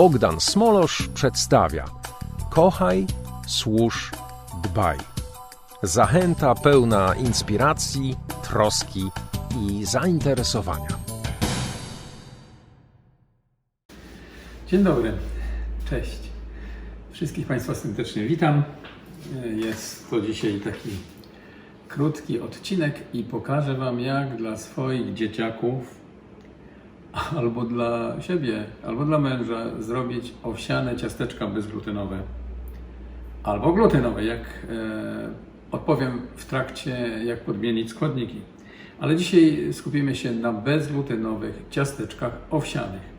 Bogdan Smolosz przedstawia Kochaj, służ, dbaj. Zachęta pełna inspiracji, troski i zainteresowania. Dzień dobry, cześć. Wszystkich Państwa serdecznie witam. Jest to dzisiaj taki krótki odcinek i pokażę Wam, jak dla swoich dzieciaków albo dla siebie, albo dla męża zrobić owsiane ciasteczka bezglutenowe albo glutenowe, jak e, odpowiem w trakcie, jak podmienić składniki. Ale dzisiaj skupimy się na bezglutenowych ciasteczkach owsianych.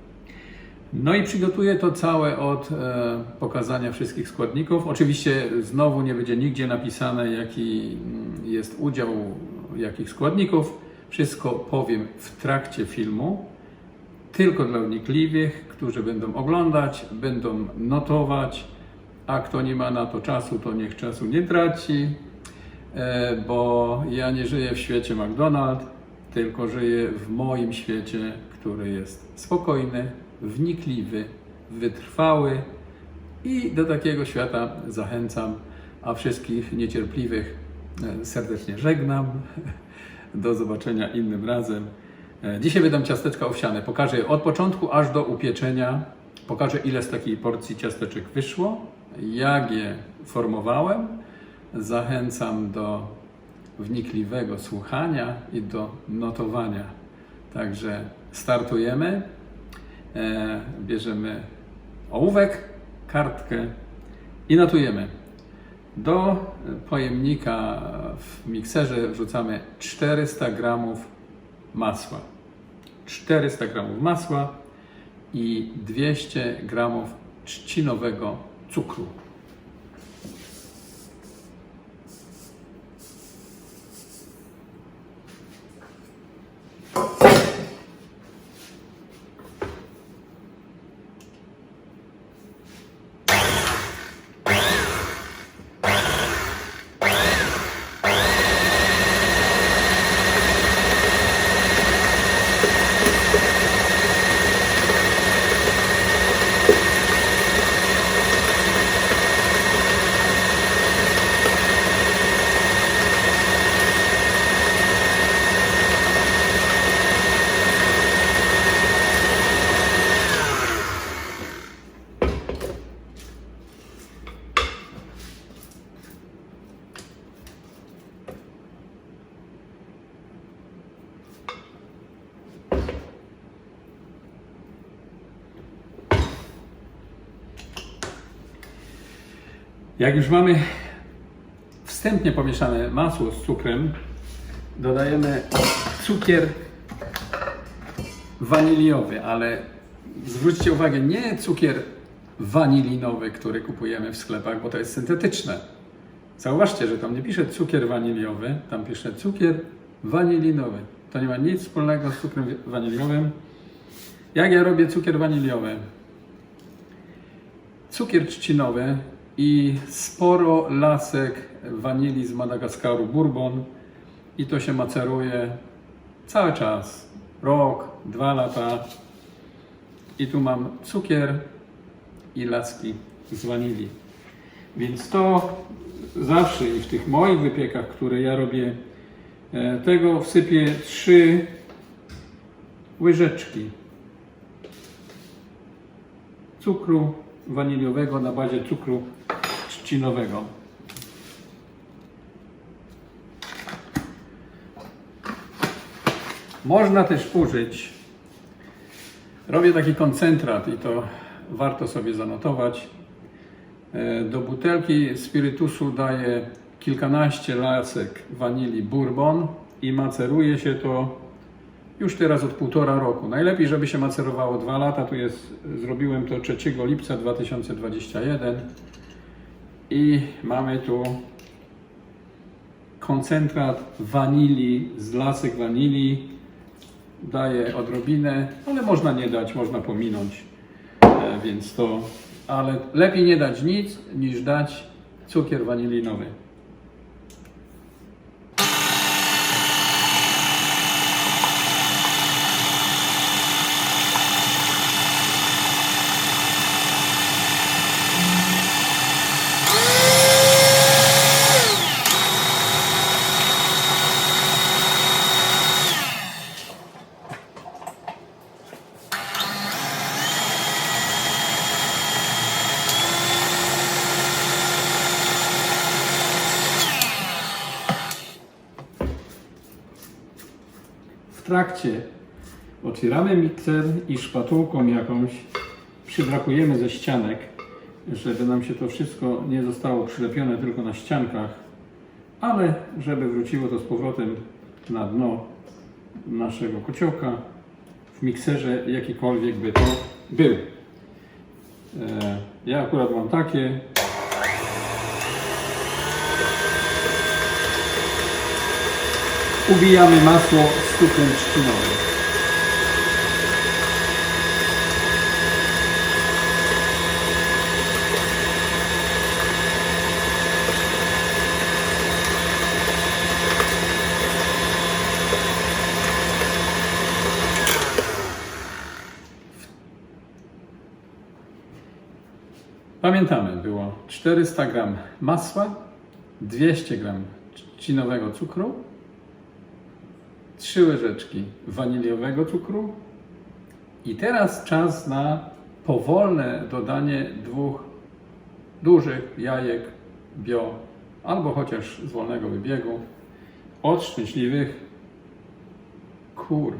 No i przygotuję to całe od e, pokazania wszystkich składników. Oczywiście znowu nie będzie nigdzie napisane, jaki mm, jest udział jakich składników. Wszystko powiem w trakcie filmu, tylko dla wnikliwych, którzy będą oglądać, będą notować, a kto nie ma na to czasu, to niech czasu nie traci, e, bo ja nie żyję w świecie McDonald's, tylko żyję w moim świecie, który jest spokojny, wnikliwy, wytrwały i do takiego świata zachęcam, a wszystkich niecierpliwych e, serdecznie żegnam. Do zobaczenia innym razem. E, Dzisiaj wydam ciasteczka owsiane. Pokażę je od początku aż do upieczenia. Pokażę ile z takiej porcji ciasteczek wyszło, jak je formowałem. Zachęcam do wnikliwego słuchania i do notowania. Także startujemy. E, bierzemy ołówek, kartkę i notujemy. Do pojemnika w mikserze wrzucamy 400 gramów masła. 400 gramów masła i 200 gramów trzcinowego cukru. Jak już mamy wstępnie pomieszane masło z cukrem, dodajemy cukier waniliowy, ale zwróćcie uwagę, nie cukier wanilinowy, który kupujemy w sklepach, bo to jest syntetyczne. Zauważcie, że tam nie pisze cukier waniliowy, tam pisze cukier wanilinowy. To nie ma nic wspólnego z cukrem waniliowym. Jak ja robię cukier waniliowy? Cukier trzcinowy i sporo lasek wanilii z Madagaskaru Bourbon i to się maceruje cały czas. Rok, dwa lata. I tu mam cukier i laski z wanilii. Więc to zawsze i w tych moich wypiekach, które ja robię, e, tego wsypię trzy łyżeczki cukru waniliowego na bazie cukru trzcinowego. Można też użyć, robię taki koncentrat i to warto sobie zanotować. E, Do butelki spirytusu daję kilkanaście lasek wanilii bourbon i maceruje się to już teraz od półtora roku. Najlepiej, żeby się macerowało dwa lata. Tu jest, zrobiłem to 3 lipca 2021 i mamy tu koncentrat wanilii z lasek wanilii. Daję odrobinę, ale można nie dać, można pominąć. E, Więc to, ale lepiej nie dać nic niż dać cukier wanilinowy. Trakcie otwieramy mikser i szpatułką jakąś przybrakujemy ze ścianek, żeby nam się to wszystko nie zostało przylepione tylko na ściankach, ale żeby wróciło to z powrotem na dno naszego kociołka w mikserze, jakikolwiek by to był. E, Ja akurat mam takie. Ubijamy masło z cukrem trzcinowym. Pamiętamy, było 400 gram masła, 200 gram trzcinowego cukru, 3 łyżeczki waniliowego cukru i teraz czas na powolne dodanie dwóch dużych jajek bio albo chociaż z wolnego wybiegu od szczęśliwych kur.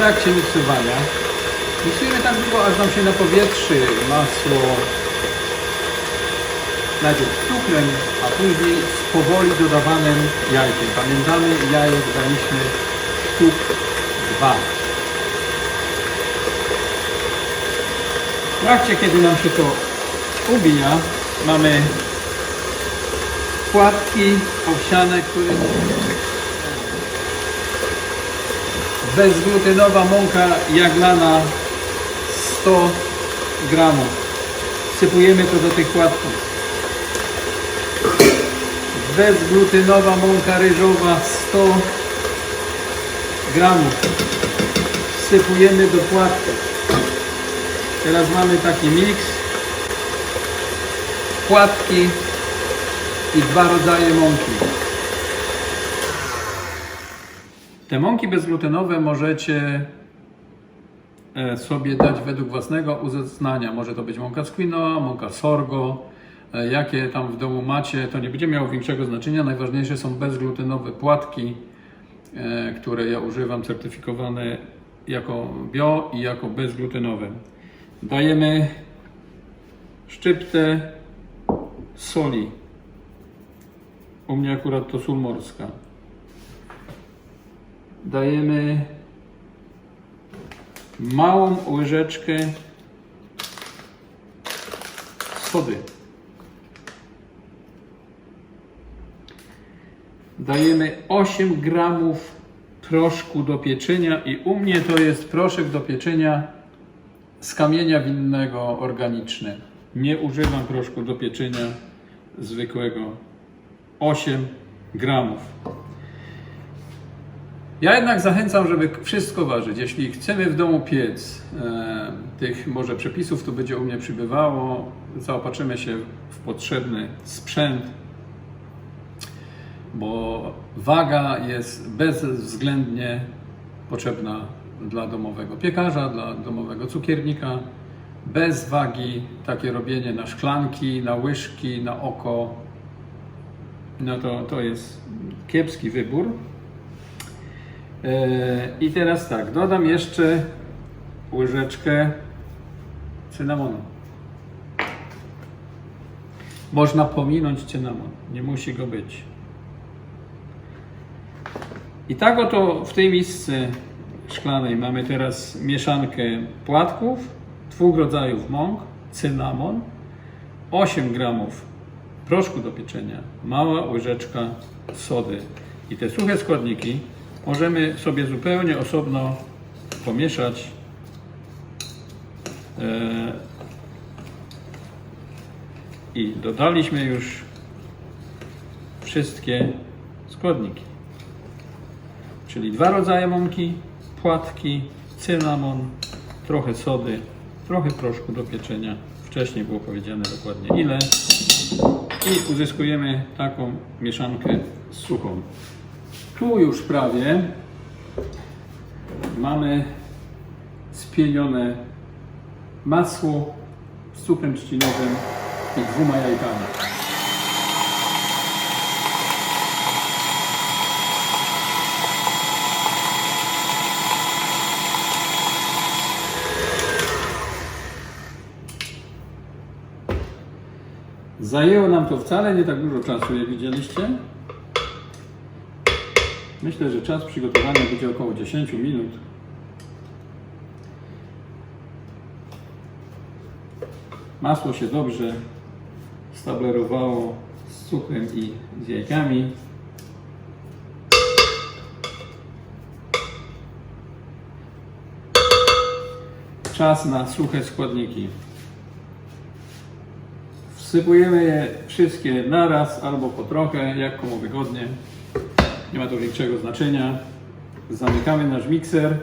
w trakcie miksowania. Miksujemy tak długo, aż nam się napowietrzszy masło najpierw cukrem, a później z powoli dodawanym jajkiem. Pamiętamy, jajek daliśmy sztuk dwa. W trakcie, kiedy nam się to ubija, mamy płatki owsiane, które bezglutenowa mąka jaglana 100 gramów. Wsypujemy to do tych płatków. Bezglutenowa mąka ryżowa 100 gramów. Wsypujemy do płatków. Teraz mamy taki miks. Płatki i dwa rodzaje mąki. Te mąki bezglutenowe możecie e, sobie dać według własnego uznania. Może to być mąka z quinoa, mąka sorgo. E, Jakie tam w domu macie, to nie będzie miało większego znaczenia. Najważniejsze są bezglutenowe płatki, e, które ja używam, certyfikowane jako bio i jako bezglutenowe. Dajemy szczyptę soli. U mnie akurat to sól morska dajemy małą łyżeczkę sody. Dajemy 8 gramów proszku do pieczenia i u mnie to jest proszek do pieczenia z kamienia winnego organiczny. Nie używam proszku do pieczenia zwykłego. 8 gramów. Ja jednak zachęcam, żeby wszystko ważyć. Jeśli chcemy w domu piec, e, tych może przepisów tu będzie u mnie przybywało, zaopatrzymy się w potrzebny sprzęt, bo waga jest bezwzględnie potrzebna dla domowego piekarza, dla domowego cukiernika. Bez wagi takie robienie na szklanki, na łyżki, na oko, no to, to jest kiepski wybór. E, I teraz tak, dodam jeszcze łyżeczkę cynamonu. Można pominąć cynamon, nie musi go być. I tak oto w tej misce szklanej mamy teraz mieszankę płatków, dwóch rodzajów mąk, cynamon, 8 gramów proszku do pieczenia, mała łyżeczka sody. I te suche składniki możemy sobie zupełnie osobno pomieszać. E, I dodaliśmy już wszystkie składniki. Czyli dwa rodzaje mąki, płatki, cynamon, trochę sody, trochę proszku do pieczenia. Wcześniej było powiedziane dokładnie ile. I uzyskujemy taką mieszankę suchą. Tu już prawie mamy spienione masło z cukrem trzcinowym i dwoma jajkami. Zajęło nam to wcale nie tak dużo czasu, jak widzieliście. Myślę, że czas przygotowania będzie około 10 minut. Masło się dobrze stablerowało z cukrem i z jajkami. Czas na suche składniki. Wsypujemy je wszystkie naraz albo po trochę, jak komu wygodnie. Nie ma to większego znaczenia. Zamykamy nasz mikser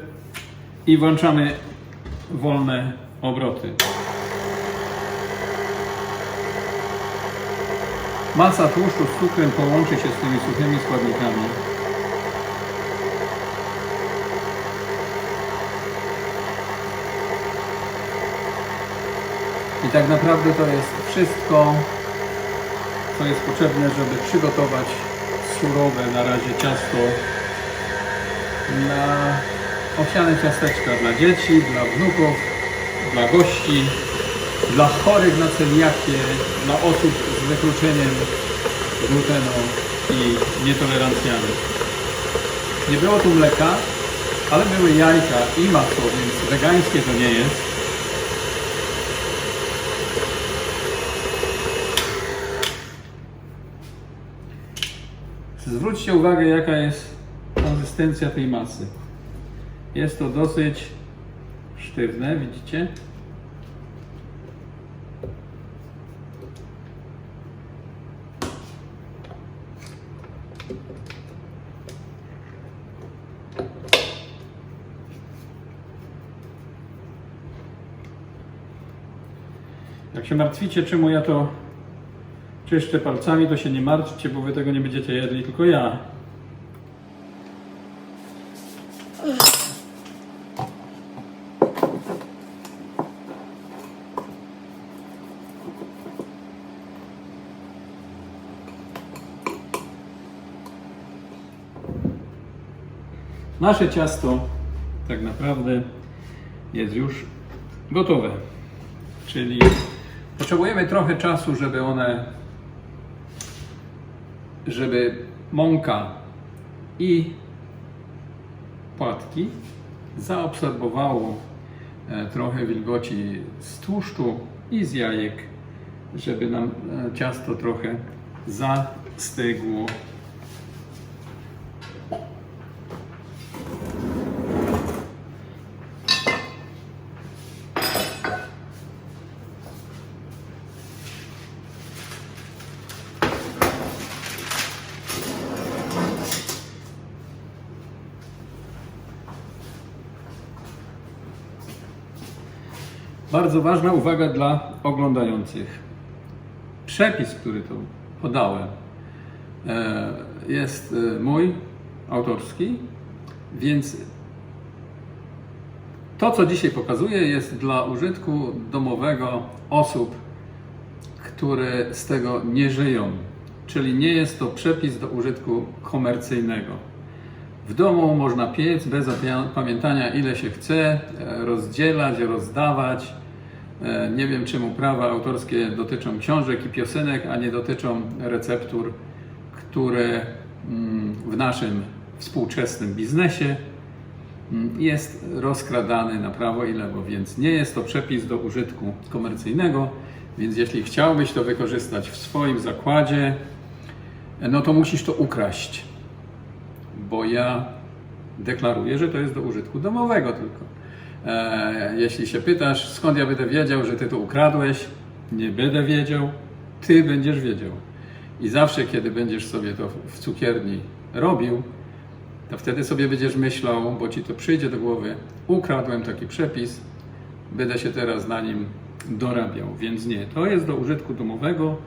i włączamy wolne obroty. Masa tłuszczu z cukrem połączy się z tymi suchymi składnikami. I tak naprawdę to jest wszystko, co jest potrzebne, żeby przygotować surowe na razie ciasto na owsiane ciasteczka dla dzieci, dla wnuków, dla gości, dla chorych na celiakię, dla osób z wykluczeniem glutenu i nietolerancjami. Nie było tu mleka, ale były jajka i masło, więc wegańskie to nie jest. Zwróćcie uwagę, jaka jest konsystencja tej masy. Jest to dosyć sztywne, widzicie? Jak się martwicie, czemu ja to czyszczę palcami, to się nie martwcie, bo wy tego nie będziecie jedli, tylko ja. Nasze ciasto tak naprawdę jest już gotowe. Czyli potrzebujemy trochę czasu, żeby one, żeby mąka i płatki zaabsorbowało e, trochę wilgoci z tłuszczu i z jajek, żeby nam e, ciasto trochę zastygło. Bardzo ważna uwaga dla oglądających. Przepis, który tu podałem, e, jest e, mój, autorski, więc to, co dzisiaj pokazuję, jest dla użytku domowego osób, które z tego nie żyją. Czyli nie jest to przepis do użytku komercyjnego. W domu można piec bez zapia- pamiętania ile się chce, e, rozdzielać, rozdawać. E, Nie wiem czemu prawa autorskie dotyczą książek i piosenek, a nie dotyczą receptur, które mm, w naszym współczesnym biznesie mm, jest rozkradany na prawo i lewo, więc nie jest to przepis do użytku komercyjnego, więc jeśli chciałbyś to wykorzystać w swoim zakładzie, no to musisz to ukraść, bo ja deklaruję, że to jest do użytku domowego tylko. E, jeśli się pytasz, skąd ja będę wiedział, że ty to ukradłeś, nie będę wiedział, ty będziesz wiedział. I zawsze, kiedy będziesz sobie to w cukierni robił, to wtedy sobie będziesz myślał, bo ci to przyjdzie do głowy, ukradłem taki przepis, będę się teraz na nim dorabiał. Więc nie, to jest do użytku domowego.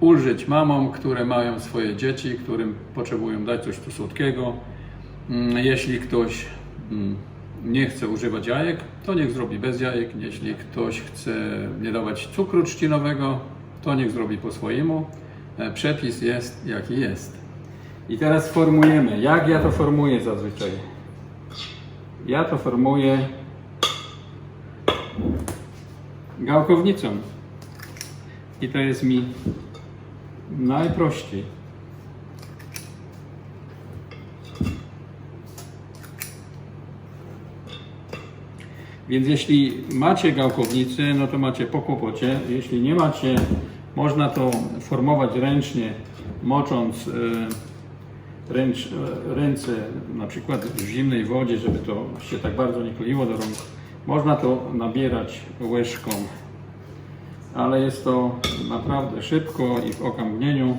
Ulżyć mamom, które mają swoje dzieci, którym potrzebują dać coś tu słodkiego. Mm, Jeśli ktoś mm, nie chce używać jajek, to niech zrobi bez jajek. Jeśli ktoś chce nie dawać cukru trzcinowego, to niech zrobi po swojemu. E, Przepis jest jaki jest. I teraz formujemy. Jak ja to formuję zazwyczaj? Ja to formuję gałkownicą. I to jest mi najprościej. Więc jeśli macie gałkownicy, no to macie po kłopocie. Jeśli nie macie, można to formować ręcznie, mocząc e, ręcz, e, ręce na przykład w zimnej wodzie, żeby to się tak bardzo nie kleiło do rąk. Można to nabierać łyżką, ale jest to naprawdę szybko i w okamgnieniu.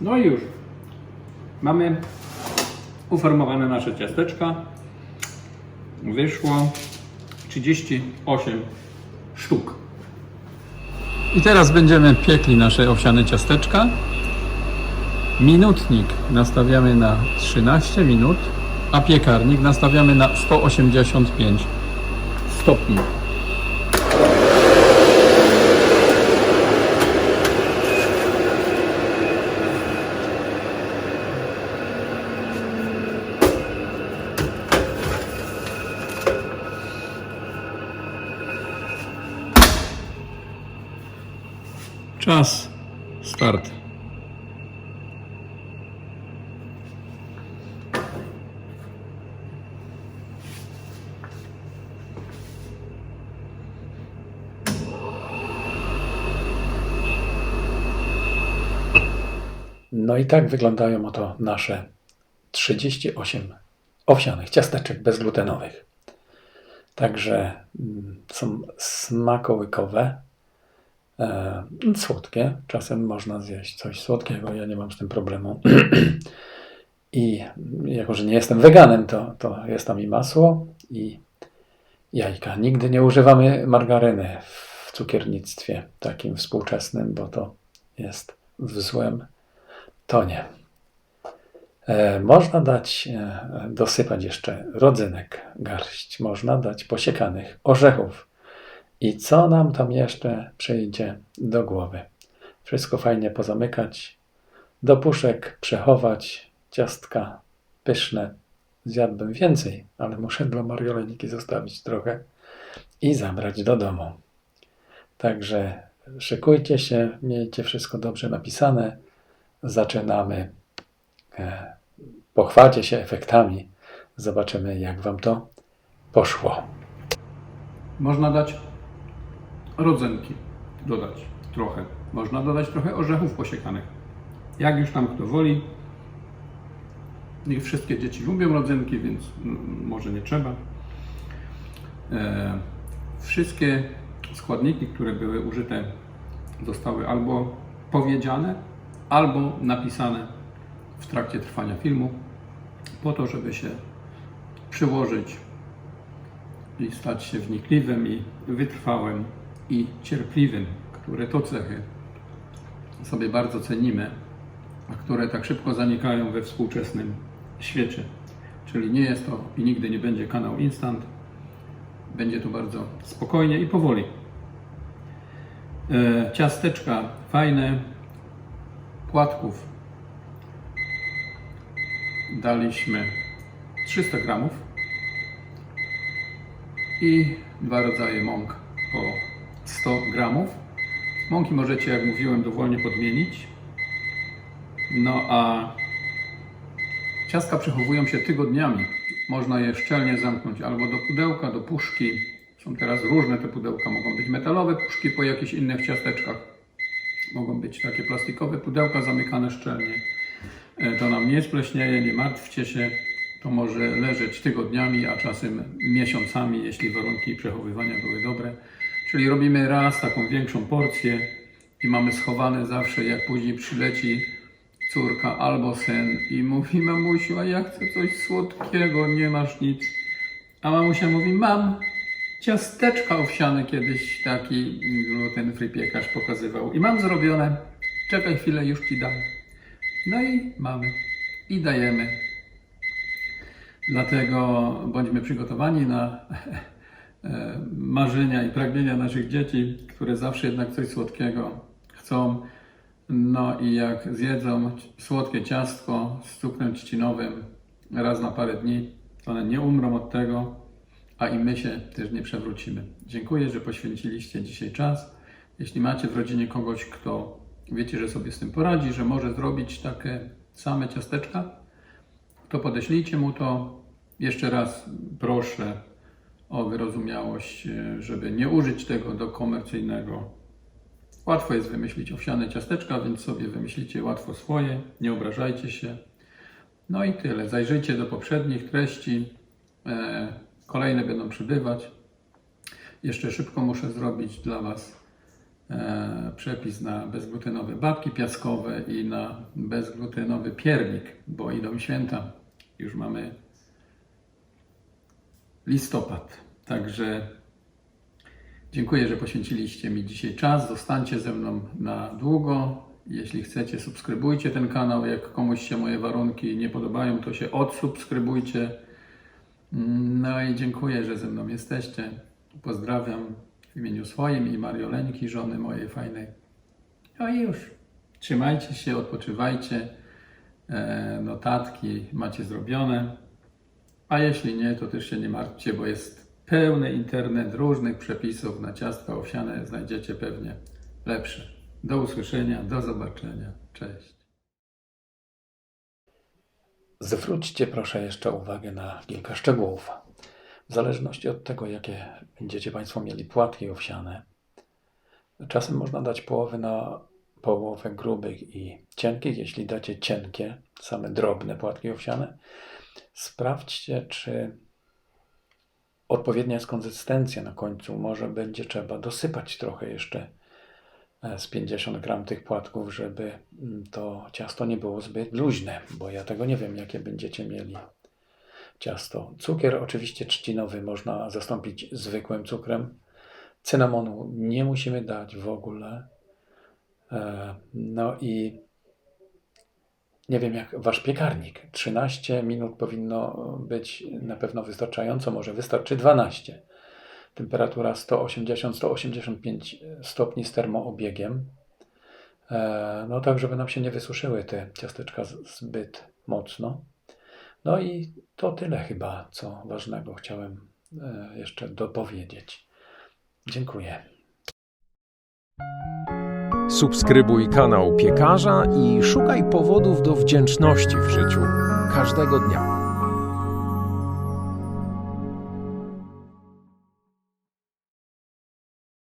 No i już. Mamy uformowane nasze ciasteczka. Wyszło 38 sztuk. I teraz będziemy piekli nasze owsiane ciasteczka. Minutnik nastawiamy na 13 minut, a piekarnik nastawiamy na 185 stopni. Czas. Start. No i tak wyglądają oto nasze 38 owsianych ciasteczek bezglutenowych. Także mm, są smakołykowe, e, słodkie. Czasem można zjeść coś słodkiego, ja nie mam z tym problemu. I jako, że nie jestem weganem, to, to jest tam i masło, i jajka. Nigdy nie używamy margaryny w cukiernictwie takim współczesnym, bo to jest w złym tonie. E, Można dać, e, dosypać jeszcze rodzynek, garść. Można dać posiekanych orzechów. I co nam tam jeszcze przyjdzie do głowy? Wszystko fajnie pozamykać, do puszek przechować, ciastka pyszne. Zjadłbym więcej, ale muszę dla Marioleniki zostawić trochę i zabrać do domu. Także szykujcie się, miejcie wszystko dobrze napisane. Zaczynamy. E, Pochwalcie się efektami. Zobaczymy, jak Wam to poszło. Można dać rodzynki, dodać trochę. Można dodać trochę orzechów posiekanych. Jak już tam kto woli. Nie wszystkie dzieci lubią rodzynki, więc może nie trzeba. E, wszystkie składniki, które były użyte, zostały albo powiedziane, albo napisane w trakcie trwania filmu, po to, żeby się przyłożyć i stać się wnikliwym i wytrwałym i cierpliwym, które to cechy sobie bardzo cenimy, a które tak szybko zanikają we współczesnym świecie. Czyli nie jest to i nigdy nie będzie kanał instant. Będzie to bardzo spokojnie i powoli. E, ciasteczka fajne, płatków daliśmy 300 gramów i dwa rodzaje mąk po 100 gramów. Mąki możecie, jak mówiłem, dowolnie podmienić. No a ciastka przechowują się tygodniami. Można je szczelnie zamknąć albo do pudełka, do puszki. Są teraz różne te pudełka. Mogą być metalowe puszki po jakichś innych ciasteczkach. Mogą być takie plastikowe pudełka zamykane szczelnie. E, To nam nie spleśnieje, nie martwcie się. To może leżeć tygodniami, a czasem miesiącami, jeśli warunki przechowywania były dobre. Czyli robimy raz taką większą porcję i mamy schowane zawsze, jak później przyleci córka albo syn i mówi mamusiu, a ja chcę coś słodkiego, nie masz nic. A mamusia mówi, mam ciasteczka owsiane kiedyś taki gluten free piekarz pokazywał i mam zrobione, czekaj chwilę, już ci dam. No i mamy i dajemy. Dlatego bądźmy przygotowani na e, marzenia i pragnienia naszych dzieci, które zawsze jednak coś słodkiego chcą. No i jak zjedzą słodkie ciastko z cukrem trzcinowym raz na parę dni, to one nie umrą od tego, a i my się też nie przewrócimy. Dziękuję, że poświęciliście dzisiaj czas. Jeśli macie w rodzinie kogoś, kto wiecie, że sobie z tym poradzi, że może zrobić takie same ciasteczka, to podeślijcie mu to. Jeszcze raz proszę o wyrozumiałość, e, żeby nie użyć tego do komercyjnego. Łatwo jest wymyślić owsiane ciasteczka, więc sobie wymyślicie łatwo swoje, nie obrażajcie się. No i tyle. Zajrzyjcie do poprzednich treści. Kolejne będą przybywać. Jeszcze szybko muszę zrobić dla Was e, przepis na bezglutenowe babki piaskowe i na bezglutenowy piernik, bo idą święta. Już mamy listopad. Także dziękuję, że poświęciliście mi dzisiaj czas. Zostańcie ze mną na długo. Jeśli chcecie, subskrybujcie ten kanał. Jak komuś się moje warunki nie podobają, to się odsubskrybujcie. No i dziękuję, że ze mną jesteście. Pozdrawiam w imieniu swoim i Marioleńki, żony mojej fajnej. No i już. Trzymajcie się, odpoczywajcie. E, notatki macie zrobione. A jeśli nie, to też się nie martwcie, bo jest pełny internet różnych przepisów na ciastka owsiane. Znajdziecie pewnie lepsze. Do usłyszenia, do zobaczenia. Cześć. Zwróćcie proszę jeszcze uwagę na kilka szczegółów. W zależności od tego, jakie będziecie Państwo mieli płatki owsiane, czasem można dać połowy na połowę grubych i cienkich. Jeśli dacie cienkie, same drobne płatki owsiane, sprawdźcie, czy odpowiednia jest konsystencja na końcu. Może będzie trzeba dosypać trochę jeszcze z 50 gram tych płatków, żeby mm, to ciasto nie było zbyt luźne, bo ja tego nie wiem, jakie będziecie mieli ciasto. Cukier oczywiście trzcinowy można zastąpić zwykłym cukrem. Cynamonu nie musimy dać w ogóle. E, No i nie wiem jak wasz piekarnik. 13 minut powinno być na pewno wystarczająco, może wystarczy 12. Temperatura 180-185 stopni z termoobiegiem. E, No tak, żeby nam się nie wysuszyły te ciasteczka zbyt mocno. No i to tyle chyba, co ważnego chciałem e, jeszcze dopowiedzieć. Dziękuję. Subskrybuj kanał piekarza i szukaj powodów do wdzięczności w życiu każdego dnia.